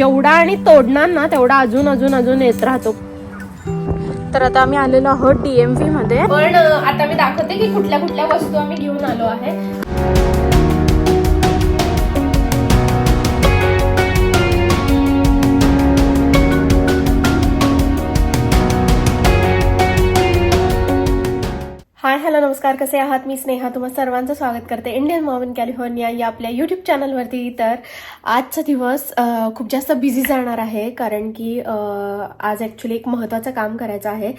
जेवढा आणि तोडणार ना तेवढा अजून अजून अजून येत राहतो. तर आता आम्ही आलेलो आहोत डीएमव्ही मध्ये. पण आता मी दाखवते की कुठल्या कुठल्या वस्तू आम्ही घेऊन आलो आहे. हाय हॅलो नमस्कार. कसे आहात? मी स्नेहा. तुम्हा सर्वांचं स्वागत करते. इंडियन मॉम कॅलिफोर्निया या आपल्या यूट्यूब चॅनलवरती तर आजचा दिवस खूप जास्त बिझी जाणार आहे. कारण की आज ॲक्च्युली एक महत्त्वाचं काम करायचं आहे.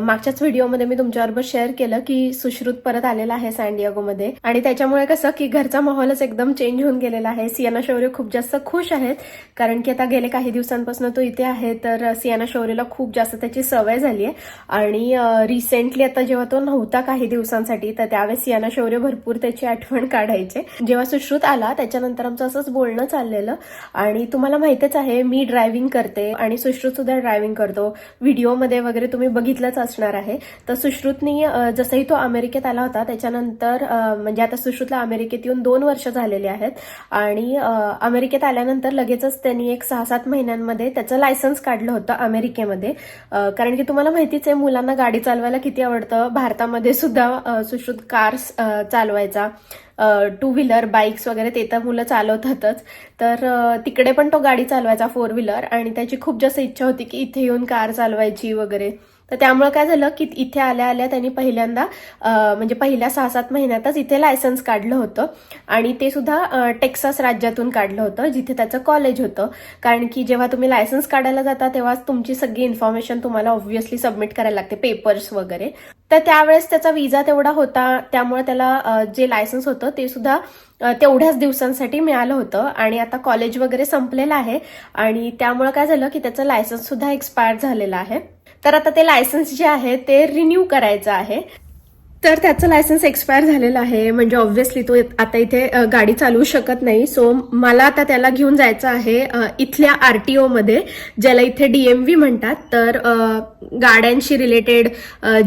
मागच्याच व्हिडिओमध्ये मी तुमच्याबरोबर शेअर केलं की सुश्रुत परत आलेला आहे सॅन्डियागोमध्ये आणि त्याच्यामुळे कसं की घरचा माहोलच एकदम चेंज होऊन गेलेला आहे. सियाना शौर्य खूप जास्त खुश आहेत. कारण की आता गेले काही दिवसांपासून तो इथे आहे. तर सियाना शौर्यला खूप जास्त त्याची सवय झाली आहे आणि रिसेंटली आता जेव्हा तो नव्हता काही दिवसांसाठी तर त्यावेळेस यांना शौर्य भरपूर त्याची आठवण काढायचे. जेव्हा सुश्रुत आला त्याच्यानंतर आमचं असंच बोलणं चाललेलं. आणि तुम्हाला माहितीच आहे मी ड्रायव्हिंग करते आणि सुश्रुत सुद्धा ड्रायव्हिंग करतो. व्हिडिओमध्ये वगैरे तुम्ही बघितलंच असणार आहे. तर सुश्रुतनी जसंही तो अमेरिकेत आला होता त्याच्यानंतर म्हणजे आता सुश्रुतला अमेरिकेत येऊन दोन वर्ष झालेली आहेत. आणि अमेरिकेत आल्यानंतर लगेचच त्यांनी एक सहा सात महिन्यांमध्ये त्याचं लायसन्स काढलं होतं अमेरिकेमध्ये. कारण की तुम्हाला माहितीच आहे मुलांना गाडी चालवायला किती आवडतं भारतामध्ये सुद्धा सुश्रुत कार्स चालवायचा. टू व्हीलर बाईक्स वगैरे ते तर मुलं चालवतातच. तर तिकडे पण तो गाडी चालवायचा फोर व्हीलर आणि त्याची खूप जास्त इच्छा होती की इथे येऊन कार चालवायची वगैरे. तर त्यामुळे काय झालं की इथे आल्या आल्या त्यांनी पहिल्यांदा म्हणजे पहिल्या सहा सात महिन्यातच इथे लायसन्स काढलं होतं. आणि ते सुद्धा टेक्सास राज्यातून काढलं होतं जिथे त्याचं कॉलेज होतं. कारण की जेव्हा तुम्ही लायसन्स काढायला जाता तेव्हाच तुमची सगळी इन्फॉर्मेशन तुम्हाला ऑब्व्हियसली सबमिट करायला लागते पेपर्स वगैरे. तर त्यावेळेस त्याचा विजा तेवढा होता त्यामुळे त्याला जे लायसन्स होतं ते सुद्धा तेवढ्याच दिवसांसाठी मिळालं होतं आणि आता कॉलेज वगैरे संपलेलं आहे आणि त्यामुळे काय झालं की त्याचं लायसन्स सुद्धा एक्सपायर झालेलं आहे. तर आता ते लायसन्स जे आहे ते रिन्यू करायचं आहे. तर त्याचं लायसन्स एक्सपायर झालेलं आहे. म्हणजे ऑब्व्हियसली तो आता इथे गाडी चालवू शकत नाही. सो मला आता त्याला घेऊन जायचं आहे इथल्या आर टी ओमध्ये ज्याला इथे डीएमव्ही म्हणतात. तर गाड्यांशी रिलेटेड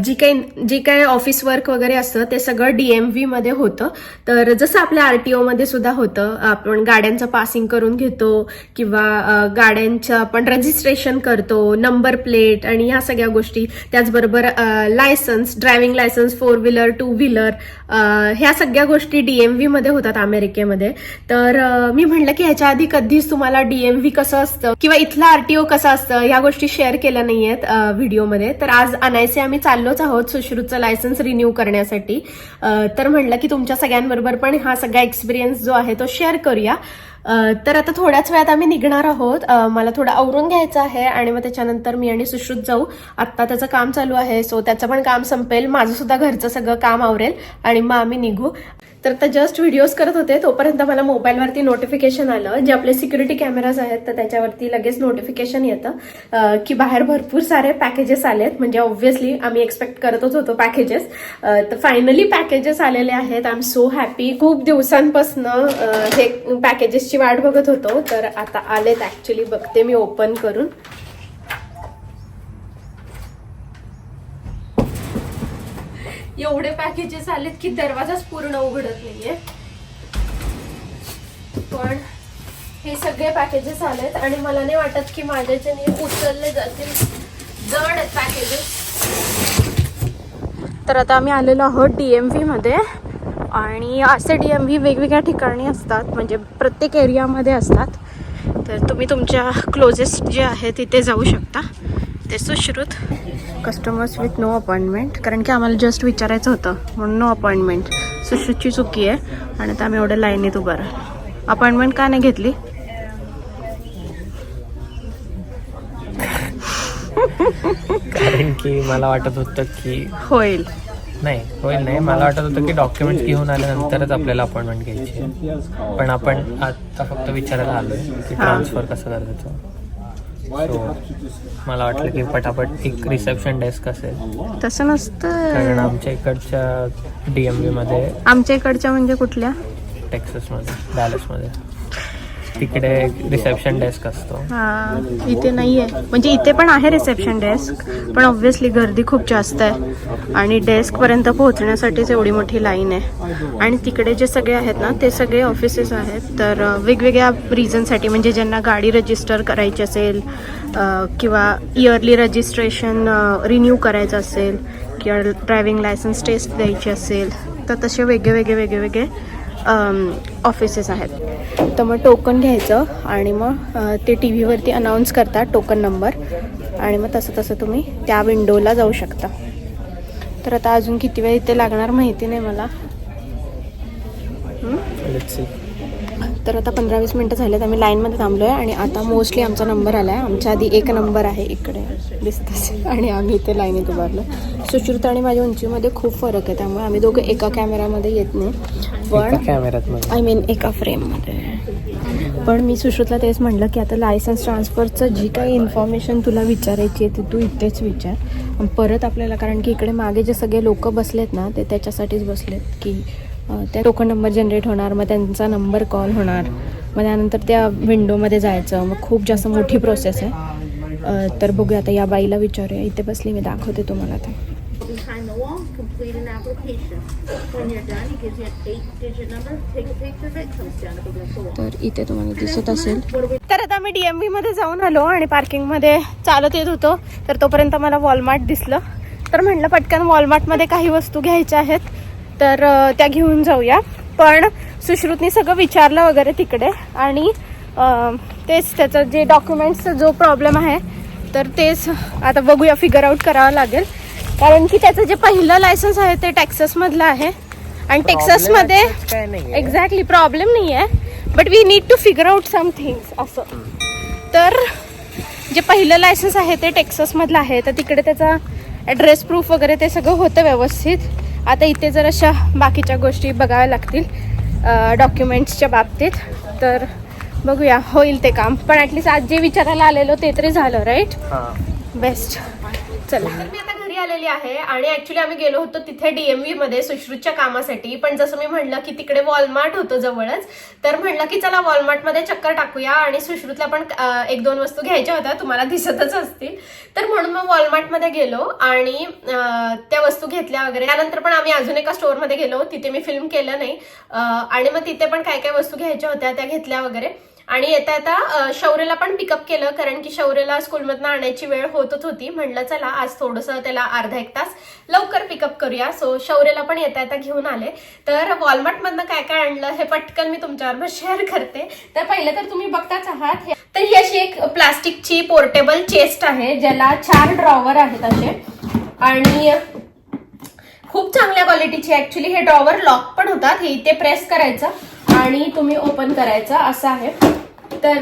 जी काही जी काही ऑफिस वर्क वगैरे असतं ते सगळं डीएमव्ही मध्ये होतं. तर जसं आपल्या आर टी ओमध्ये सुद्धा होतं आपण गाड्यांचं पासिंग करून घेतो किंवा गाड्यांचं आपण रजिस्ट्रेशन करतो नंबर प्लेट आणि ह्या सगळ्या गोष्टी. त्याचबरोबर licence driving licence four wheeler two wheeler ह्या सगळ्या गोष्टी डीएमव्ही मध्ये होतात अमेरिकेमध्ये. तर मी म्हणलं की ह्याच्या आधी कधीच तुम्हाला डीएमव्ही कसं असतं किंवा इथलं आरटीओ कसं असतं ह्या गोष्टी शेअर केल्या नाहीयेत व्हिडिओमध्ये तर आज अनायसे आम्ही चाललोच आहोत सुश्रुतचं लायसन्स रिन्यू करण्यासाठी. तर म्हणलं की तुमच्या सगळ्यांबरोबर पण हा सगळा एक्सपिरियन्स जो आहे तो शेअर करूया. तर आता थोड्याच वेळात आम्ही निघणार आहोत. मला थोडं आवरून घ्यायचं आहे आणि मग त्याच्यानंतर मी आणि सुश्रुत जाऊ. आत्ता त्याचं काम चालू आहे सो त्याचं पण काम संपेल. माझं सुद्धा घरचं सगळं काम आवरेल आणि मग आम्ही निघू. तर आता जस्ट व्हिडिओज करत होते तोपर्यंत मला मोबाईलवरती नोटिफिकेशन आलं. जे आपले सिक्युरिटी कॅमेराज आहेत तर त्याच्यावरती लगेच नोटिफिकेशन येतं की बाहेर भरपूर सारे पॅकेजेस आलेत. म्हणजे ऑब्व्हियसली आम्ही एक्सपेक्ट करतच होतो पॅकेजेस तर फायनली पॅकेजेस आलेले आहेत. आय एम सो हॅपी खूप दिवसांपासून हे पॅकेजेसची वाट बघत होतो. तर आता आलेत ऍक्च्युली बघते मी ओपन करून. एवढे पॅकेजेस आलेत की दरवाजाच पूर्ण उघडत नाहीये. पण हे सगळे पॅकेजेस आलेत आणि मला नाही वाटत की माझ्याच्याने उचलले जातील जड आहेत पॅकेजेस तर आता आम्ही आलेलो आहोत डी एम व्हीमध्ये आणि असे डी एम व्ही वेगवेगळ्या ठिकाणी असतात म्हणजे प्रत्येक एरियामध्ये असतात. तर तुम्ही तुमच्या क्लोजेस्ट जे आहे तिथे जाऊ शकता. ते Sushrut. Customers with no appointment कारण की आम्हाला जस्ट विचारायचं होतं. म्हणून नो अपॉइंटमेंट सुश्रुतची चुकी आहे. आणि आता आम्ही एवढ्या लाईनीत उभं अपॉइंटमेंट का नाही घेतली? कारण की मला वाटत होतं की होईल. नाही होईल नाही. मला वाटत होतं की डॉक्युमेंट घेऊन आल्यानंतरच आपल्याला अपॉइंटमेंट घ्यायची. पण आपण आता फक्त विचारायला आलोय की ट्रान्सफर कसं करायचं? मला वाटलं की पटापट एक रिसेप्शन डेस्क असेल. तसं नसतं. कारण आमच्या इकडच्या डी एममध्ये आमच्या इकडच्या म्हणजे कुठल्या? टेक्सासमध्ये डॅलसमध्ये तिकडे रिसेप्शन डेस्क असतो. हा इथे नाही आहे म्हणजे इथे पण आहे रिसेप्शन डेस्क पण ऑब्व्हियसली गर्दी खूप जास्त आहे. आणि डेस्कपर्यंत पोहोचण्यासाठीच एवढी मोठी लाईन आहे. आणि तिकडे जे सगळे आहेत ना ते सगळे ऑफिसेस आहेत. तर वेगवेगळ्या रिझनसाठी म्हणजे ज्यांना गाडी रजिस्टर करायची असेल किंवा इयरली रजिस्ट्रेशन रिन्यू करायचं असेल किंवा ड्रायव्हिंग लायसन्स टेस्ट द्यायची असेल तर तसे वेगळे वेगळे वेगळे वेगळे ऑफिसेस आहेत. तर मग टोकन घ्यायचं आणि मग ते टी व्हीवरती अनाऊन्स करतात टोकन नंबर आणि मग तसं तसं तुम्ही त्या विंडोला जाऊ शकता. तर आता अजून किती वेळ इथे लागणार माहिती नाही मला. Let's see. तर आता पंधरा वीस मिनटं झालेत आम्ही लाईनमध्ये थांबलो आहे आणि आता मोस्टली आमचा नंबर आला आहे आमच्या आधी एक नंबर आहे इकडे दिसत असेल आणि आम्ही इथे लाईनीत उभारलो. सुश्रुत आणि माझ्या उंचीमध्ये खूप फरक आहे त्यामुळे आम्ही दोघं एका कॅमेरामध्ये येत नाही. पण कॅमेऱ्यात मध्ये. आय मीन एका फ्रेममध्ये पण मी सुश्रुतला तेच म्हटलं की आता लायसन्स ट्रान्सफरचं जी काही इन्फॉर्मेशन तुला विचारायची आहे ती तू इथेच विचार. परत आपल्याला कारण की इकडे मागे जे सगळे लोक बसलेत ना ते त्याच्यासाठीच बसलेत की त्या टोकन नंबर जनरेट होणार मग त्यांचा नंबर कॉल होणार. मग त्यानंतर त्या विंडोमध्ये जायचं. मग खूप जास्त मोठी प्रोसेस आहे. तर बघूया आता या बाईला विचारूया. इथे बसली मी दाखवते तुम्हाला ते behind the wall, complete an application. When you're done, it gives you an eight-digit number. Take a picture of it, comes down to the next wall. तर इथे तुम्हाला दिसत असेल. तर आता मी डीएमव्ही मध्ये जाऊन आलो आणि पार्किंगमध्ये चालत येत होतो. तर तोपर्यंत मला वॉलमार्ट दिसलं. तर म्हटलं पटकन वॉलमार्टमध्ये काही वस्तू घ्यायच्या आहेत. तर त्या घेऊन जाऊया. पण सुश्रुतनी सगळं विचारलं वगैरे तिकडे आणि तेच त्याचं जे डॉक्युमेंट्सचा जो प्रॉब्लेम आहे तर तेच आता बघूया फिगर आउट करावं लागेल. कारण की त्याचं जे पहिलं लायसन्स आहे ते टेक्सासमधलं आहे. आणि टेक्सासमध्ये एक्झॅक्टली प्रॉब्लेम नाही आहे but we need to figure out some things असं. तर जे पहिलं लायसन्स आहे ते टेक्सासमधलं आहे. तर तिकडे त्याचा ॲड्रेस प्रूफ वगैरे ते सगळं होतं व्यवस्थित. आता इथे जर अशा बाकीच्या गोष्टी बघाव्या लागतील डॉक्युमेंट्सच्या बाबतीत तर बघूया होईल ते काम. पण ॲटलिस्ट आज जे विचारायला आलेलो ते तरी झालं राईट हा. बेस्ट चला. आलेली आहे आणि ऍक्च्युली आम्ही गेलो होतो तिथे डीएमव्ही मध्ये सुश्रुतच्या कामासाठी. पण जसं मी म्हणलं की तिकडे वॉलमार्ट होतं जवळच तर म्हणलं की चला वॉलमार्टमध्ये चक्कर टाकूया आणि सुश्रुतला पण एक दोन वस्तू घ्यायच्या होत्या तुम्हाला दिसतच असतील. तर म्हणून मग वॉलमार्टमध्ये गेलो आणि त्या वस्तू घेतल्या वगैरे. त्यानंतर पण आम्ही अजून एका स्टोअरमध्ये गेलो तिथे मी फिल्म केलं नाही. आणि मग तिथे पण काय काय वस्तू घ्यायच्या होत्या त्या घेतल्या वगैरे. आणि येता येता शौर्यला पण पिकअप केलं कारण की शौर्यला स्कूलमधनं आणायची वेळ होतच होती. म्हणलं चला आज थोडंसं त्याला अर्धा एक तास लवकर पिकअप करूया. सो शौर्यला पण येता येता घेऊन आले. तर वॉलमार्टमधनं काय काय आणलं हे पटकन मी तुमच्याबरोबर शेअर करते. तर पहिलं तर तुम्ही बघताच आहात तर ही अशी एक प्लास्टिकची पोर्टेबल चेस्ट आहे ज्याला चार ड्रॉवर आहेत असे. आणि खूप चांगल्या क्वालिटीची ऍक्च्युली हे ड्रॉवर लॉक पण होतात. हे इथे प्रेस करायचं. आणि तुम्ही ओपन करायचं असं आहे. तर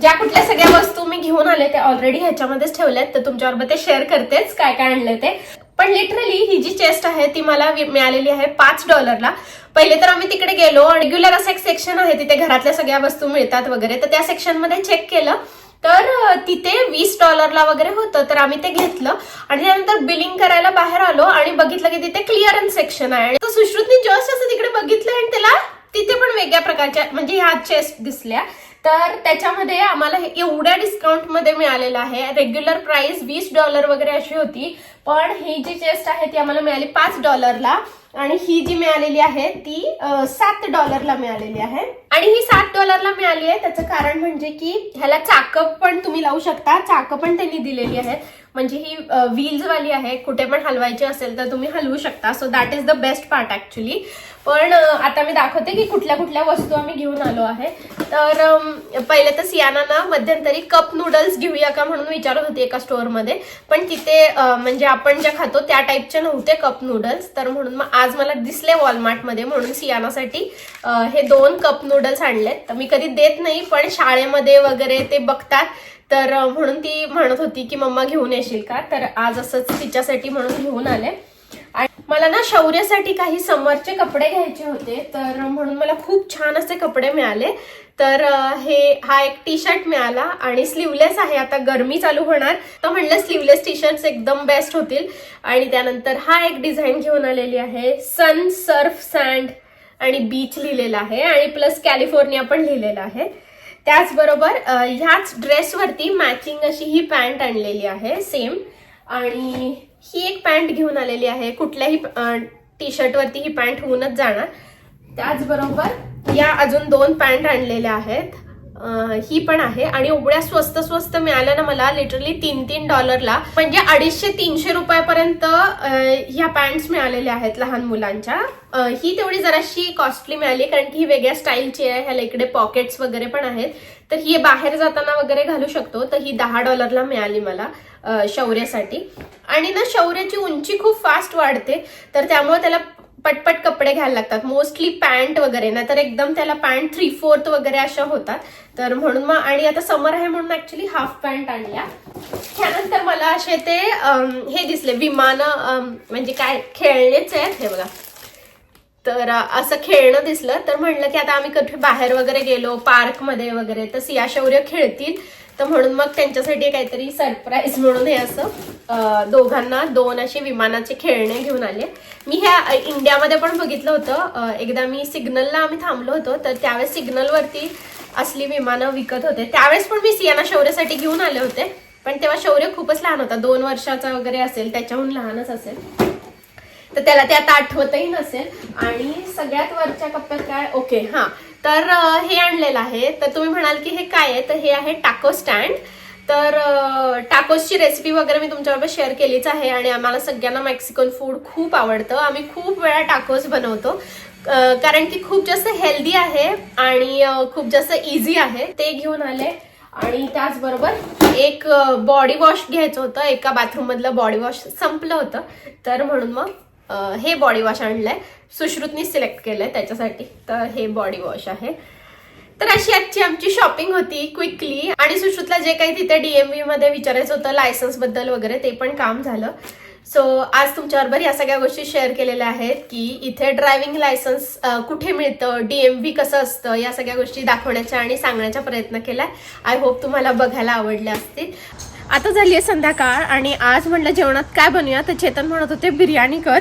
ज्या कुठल्या सगळ्या वस्तू मी घेऊन आले त्या ऑलरेडी ह्याच्यामध्येच ठेवल्यात तर तुमच्याबरोबर ते शेअर करतेच काय काय आणले ते. पण लिटरली ही जी चेस्ट आहे ती मला मिळालेली आहे पाच डॉलरला पहिले तर आम्ही तिकडे गेलो रेग्युलर असं एक सेक्शन आहे तिथे घरातल्या सगळ्या वस्तू मिळतात वगैरे. तर त्या सेक्शनमध्ये चेक केलं तर तिथे वीस डॉलरला वगैरे होतं तर आम्ही ते घेतलं. आणि त्यानंतर बिलिंग करायला बाहेर आलो आणि बघितलं की तिथे क्लिअरन्स सेक्शन आहे. आणि तो सुश्रुतनी जस्ट असं तिकडे बघितलं आणि त्याला तिथे पण वेगळ्या प्रकारच्या म्हणजे ह्या चेस्ट दिसल्या. तर त्याच्यामध्ये आम्हाला एवढ्या डिस्काउंटमध्ये मिळालेलं आहे. रेग्युलर प्राइस वीस डॉलर वगैरे अशी होती. पण ही जी चेस्ट आहे ती आम्हाला मिळाली पाच डॉलरला आणि ही जी मिळालेली आहे ती सात डॉलरला मिळालेली आहे. आणि ही सात डॉलरला मिळाली आहे. त्याचं कारण म्हणजे की ह्याला चाकं पण तुम्ही लावू शकता. चाकं पण त्यांनी दिलेली आहेत. म्हणजे ही व्हील्स वाली आहे. कुठे पण हलवायची असेल तर तुम्ही हलवू शकता. So that is the best part actually पण आता मी दाखवते की कुठल्या कुठल्या वस्तू आम्ही घेऊन आलो आहे. तर पहिले तर सियानानं मध्यंतरी कप नूडल्स घेऊया का म्हणून विचारत होती एका स्टोअरमध्ये. पण तिथे म्हणजे आपण ज्या खातो त्या टाईपचे नव्हते कप नूडल्स. तर म्हणून मग आज मला दिसले वॉलमार्टमध्ये म्हणून सियानासाठी हे दोन कप नूडल्स आणलेत. तर मी कधी देत नाही पण शाळेमध्ये वगैरे ते बघतात. तर म्हणून ती म्हणत होती की मम्मा घेऊन येशील का? तर आज असंच तिच्यासाठी म्हणून घेऊन आले. मला ना शौर्यासाठी काही समरचे कपडे घ्यायचे होते तर म्हणून मला खूप छान असे कपडे मिळाले. तर हे हा एक टी शर्ट मिळाला आणि स्लीवलेस आहे आता गरमी चालू होणार. तर म्हणलं स्लीवलेस टी शर्ट एकदम बेस्ट होतील. आणि त्यानंतर हा एक डिझाईन घेऊन आलेली आहे सन सर्फ सँड आणि बीच लिहिलेला आहे आणि प्लस कॅलिफोर्निया पण लिहिलेला आहे. त्याचबरोबर ह्याच ड्रेसवरती मॅचिंग अशी ही पॅन्ट आणलेली आहे सेम आणि ही एक पॅन्ट घेऊन आलेली आहे. कुठल्याही टी शर्टवरती ही पॅन्ट होऊनच जाणार. त्याचबरोबर या अजून दोन पॅन्ट आणलेल्या आहेत. ही पण आहे. आणि एवढ्या स्वस्त स्वस्त मिळाल्या ना मला लिटरली तीन तीन डॉलरला म्हणजे अडीचशे तीनशे रुपयापर्यंत ह्या पॅन्ट्स मिळालेल्या आहेत लहान मुलांच्या. ही तेवढी जराशी कॉस्टली मिळाली कारण की ही वेगळ्या स्टाईलची आहे. ह्याला इकडे पॉकेट्स वगैरे पण आहेत. तर ही बाहेर जाताना वगैरे घालू शकतो. तर ही दहा डॉलरला मिळाली मला शौर्यासाठी. आणि ना शौर्याची उंची खूप फास्ट वाढते. तर त्यामुळे त्याला पटपट कपडे घ्यायला लागतात. मोस्टली पॅन्ट वगैरे ना तर एकदम त्याला पॅन्ट थ्री फोर्थ वगैरे अशा होतात. तर म्हणून मग आणि आता समर आहे म्हणून ऍक्च्युली हाफ पॅन्ट आणल्या. त्यानंतर मला असे ते हे दिसले विमान म्हणजे काय खेळलेच आहेत हे बघा. तर असं खेळणं दिसलं. तर म्हणलं की आता आम्ही कुठे बाहेर वगैरे गेलो पार्कमध्ये वगैरे तर सिया शौर्य खेळतील. तर म्हणून मग त्यांच्यासाठी काहीतरी सरप्राईज म्हणून हे असं दोघांना दोन असे विमानाचे खेळणे घेऊन आले. मी ह्या इंडियामध्ये पण बघितलं होतं. एकदा मी सिग्नलला आम्ही थांबलो होतो. तर त्यावेळेस सिग्नलवरती असली विमानं विकत होते. त्यावेळेस पण मी सियाना शौर्यासाठी घेऊन आले होते. पण तेव्हा शौर्य खूपच लहान होता. दोन वर्षाचा वगैरे असेल त्याच्याहून लहानच असेल. तर त्याला ते आता आठवतही नसेल. आणि सगळ्यात वरच्या कप्प्यात काय? ओके हा. तर हे आणलेलं आहे. तर तुम्ही म्हणाल की हे काय आहे? तर हे आहे टाको स्टँड तर टाकोसची रेसिपी वगैरे मी तुमच्याबरोबर शेअर केलीच आहे आणि आम्हाला सगळ्यांना मेक्सिकन फूड खूप आवडतं. आम्ही खूप वेळा टाकोस बनवतो. कारण की खूप जास्त हेल्दी आहे आणि खूप जास्त इझी आहे. ते घेऊन आले आणि त्याचबरोबर एक बॉडी वॉश घ्यायचं होतं. एका बाथरूम मधलं बॉडी वॉश संपलं होतं. तर म्हणून मग हे बॉडी वॉश आणलंय. सुश्रुतनी सिलेक्ट केलंय त्याच्यासाठी. तर हे बॉडी वॉश आहे. तर अशी आजची आमची शॉपिंग होती क्विकली आणि सुश्रुतला जे काही तिथे डीएमव्ही मध्ये विचारायचं होतं लायसन्सबद्दल वगैरे ते पण काम झालं. सो आज तुमच्याबरोबर या सगळ्या गोष्टी शेअर केलेल्या आहेत की इथे ड्रायव्हिंग लायसन्स कुठे मिळतं डीएमव्ही कसं असतं या सगळ्या गोष्टी दाखवण्याचा आणि सांगण्याचा प्रयत्न केलाय. आय होप तुम्हाला बघायला आवडल्या असतील. आता झाली आहे संध्याकाळ आणि आज म्हटलं जेवणात काय बनवूया तर चेतन म्हणत होते बिर्याणी कर.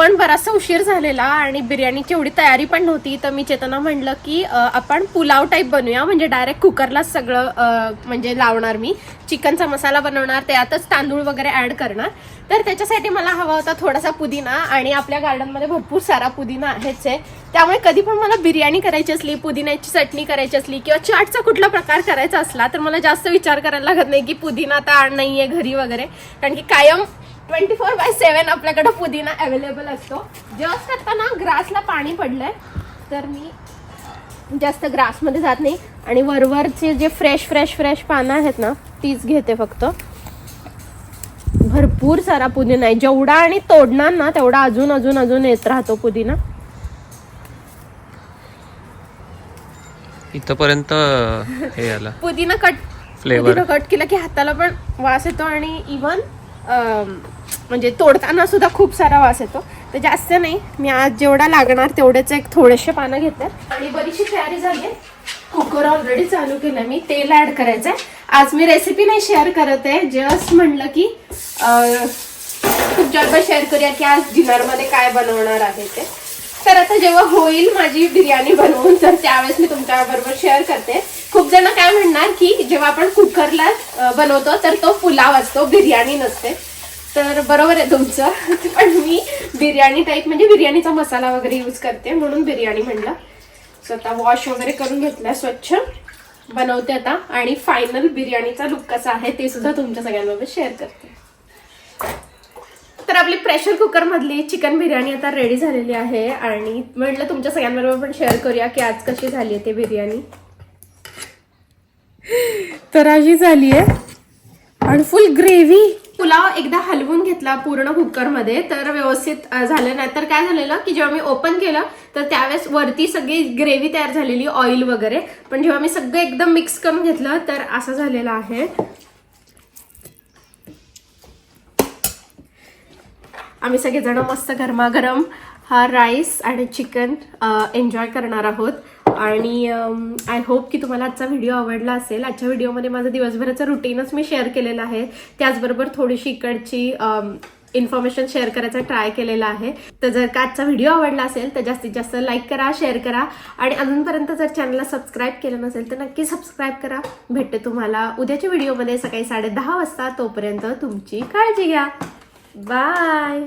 पण बराचसा उशीर झालेला आणि बिर्याणीची एवढी तयारी पण नव्हती. तर मी चेतना म्हणलं की आपण पुलाव टाईप बनवूया म्हणजे डायरेक्ट कुकरलाच सगळं म्हणजे लावणार मी. चिकनचा मसाला बनवणार त्यातच तांदूळ वगैरे ऍड करणार. तर त्याच्यासाठी मला हवा होता थोडासा पुदिना आणि आपल्या गार्डनमध्ये भरपूर सारा पुदिना आहेच आहे. त्यामुळे कधी पण मला बिर्याणी करायची असली पुदिन्याची चटणी करायची असली किंवा चाटचा कुठला प्रकार करायचा असला तर मला जास्त विचार करायला लागत नाही की पुदिना आता आहे घरी वगैरे. कारण की कायम ट्वेंटी फोर बाय सेवन आपल्याकडे पुदिना अवेलेबल असतो. जस्ट आता ना ग्रासला पाणी पडलंय तर मी जास्त ग्रासमध्ये जात नाही. आणि वरवरचे जे फ्रेश फ्रेश फ्रेश पानं आहेत ना तीच घेते फक्त. भरपूर सारा पुदिना आहे. जेवढा आणि तोडणार ना तेवढा अजून अजून अजून येत राहतो पुदिना. इथपर्यंत हे आलं. पुदिना कट. पुदिना कट केला की हाताला पण वास येतो आणि इवन म्हणजे तोडताना सुद्धा खूप सारा वास येतो. तर जास्त नाही मी आज जेवढा लागणार तेवढेच एक थोडेसे पानं घेते आणि बरीचशी तयारी झाली आहे. कुकर ऑलरेडी चालू केलं मी तेल ऍड करायचंय. आज मी रेसिपी नाही शेअर करत आहे. जस्ट म्हणलं की खूप जॉब शेअर करूया की आज डिनरमध्ये काय बनवणार आहे ते. तर आता जेव्हा होईल माझी बिर्याणी बनवून तर त्यावेळेस मी तुमच्या बरोबर शेअर करते. खूप जण काय म्हणणार की जेव्हा आपण कुकरला बनवतो तर तो पुलाव असतो बिर्याणी नसते. तर बरोबर आहे तुमचं. पण मी बिर्याणी टाईप म्हणजे बिर्याणीचा मसाला वगैरे यूज करते म्हणून बिर्याणी म्हणलं. सो आता वॉश वगैरे करून घेतला स्वच्छ. बनवते आता. आणि फायनल बिर्याणीचा लुक कसा आहे ते सुद्धा तुमच्या सगळ्यांबरोबर शेअर करते. तर आपली प्रेशर कुकर मधली चिकन बिर्याणी आता रेडी झालेली आहे. आणि म्हटलं तुमच्या सगळ्यांबरोबर पण शेअर करूया की आज कशी झाली आहे ते बिर्याणी. तर अशी झाली आहे आणि फुल ग्रेव्ही पुलाव एकदा हलवून घेतला पूर्ण कुकरमध्ये तर व्यवस्थित झालं. नाही तर काय झालेलं की जेव्हा मी ओपन केलं तर त्यावेळेस वरती सगळी ग्रेव्ही तयार झालेली ऑइल वगैरे. पण जेव्हा मी सगळं एकदम मिक्स करून घेतलं तर असं झालेलं आहे. आम्ही सगळेजण मस्त गरमागरम हा राईस आणि चिकन एन्जॉय करणार आहोत. आणि आय होप की तुम्हाला आजचा व्हिडिओ आवडला असेल. आजच्या व्हिडिओमध्ये माझं दिवसभराचं रुटीनच मी शेअर केलेलं आहे. त्याचबरोबर थोडीशी इकडची इन्फॉर्मेशन शेअर करायचा ट्राय केलेला आहे. तर जर का आजचा व्हिडिओ आवडला असेल तर जास्तीत जास्त लाईक करा शेअर करा. आणि अजूनपर्यंत जर चॅनलला सबस्क्राईब केलं नसेल तर नक्की सबस्क्राईब करा. भेटते तुम्हाला उद्याच्या व्हिडिओमध्ये सकाळी साडे दहा वाजता. तोपर्यंत तुमची काळजी घ्या. बाय